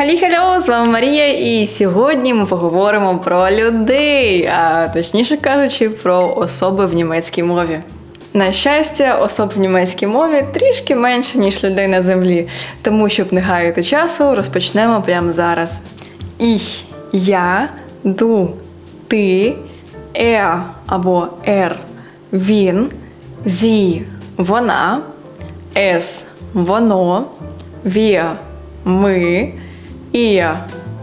Халі-хальо, з вами Марія, і сьогодні ми поговоримо про людей, а точніше кажучи, про особи в німецькій мові. На щастя, особ в німецькій мові трішки менше, ніж людей на землі, тому щоб не гаяти часу, розпочнемо прямо зараз. Ich, я, ду, ти, er або er, він, зі, вона, es, воно, wir, ми, ihr,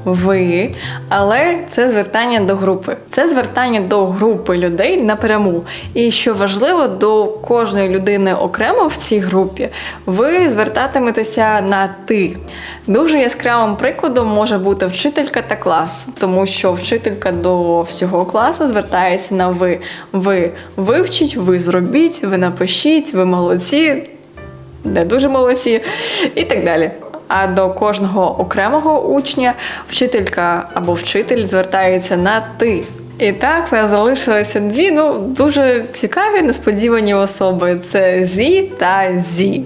ви, але це звертання до групи. Це звертання до групи людей напряму. І що важливо, до кожної людини окремо в цій групі ви звертатиметеся на ти. Дуже яскравим прикладом може бути вчителька та клас, тому що вчителька до всього класу звертається на ви. Ви вивчіть, ви зробіть, ви напишіть, ви молодці, не дуже молодці і так далі. А до кожного окремого учня вчителька або вчитель звертається на ти. І так нас залишилося дві ну дуже цікаві несподівані особи: це зі та зі.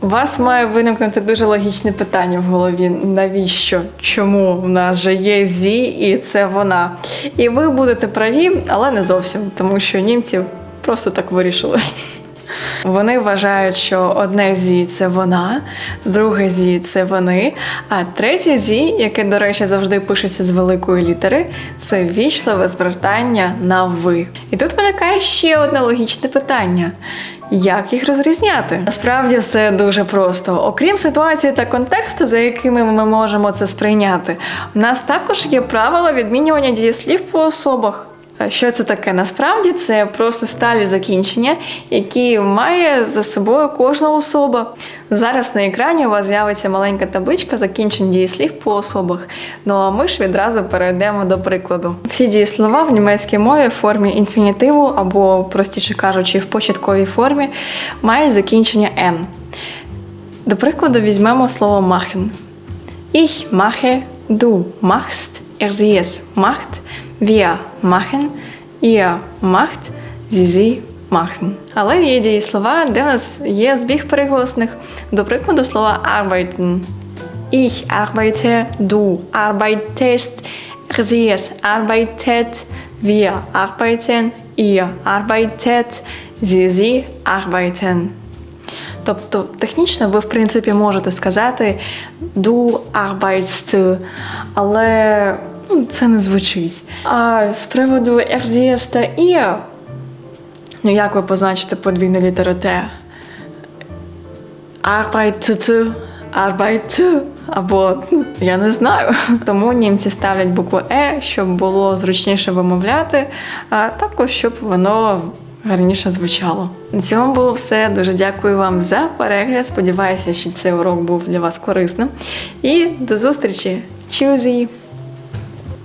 У вас має виникнути дуже логічне питання в голові: навіщо? Чому в нас же є зі і це вона? І ви будете праві, але не зовсім, тому що німці просто так вирішили. Вони вважають, що одне зі це вона, друге зі це вони, а третє зі, яке, до речі, завжди пишеться з великої літери, це вічливе звертання на ви. І тут виникає ще одне логічне питання. Як їх розрізняти? Насправді все дуже просто. Окрім ситуації та контексту, за якими ми можемо це сприйняти, у нас також є правила відмінювання дієслів по особах. Що це таке? Насправді це просто сталі закінчення, які має за собою кожна особа. Зараз на екрані у вас з'явиться маленька табличка закінчень дієслів по особах. Ну а ми ж відразу перейдемо до прикладу. Всі дієслова в німецькій мові в формі інфінітиву або, простіше кажучи, в початковій формі мають закінчення «n». До прикладу, візьмемо слово machen. Ich mache, du machst, er sie es macht, wir machen, ihr macht, sie sie machen. Але є дієслова, де у нас є збіг приголосних. До прикладу, слова arbeiten. Ich arbeite, du arbeitest, er sie arbeitet, wir arbeiten, ihr arbeitet, sie sie arbeiten. Тобто технічно ви, в принципі, можете сказати du arbeitst, але ну, це не звучить. А з приводу RZS та IR, ну як ви позначите подвійну літеру Т? Arbeitet, arbeit, або ну, я не знаю. Тому німці ставлять букву Е, щоб було зручніше вимовляти, а також щоб воно гарніше звучало. На цьому було все. Дуже дякую вам за перегляд. Сподіваюся, що цей урок був для вас корисним. І до зустрічі! Чузі!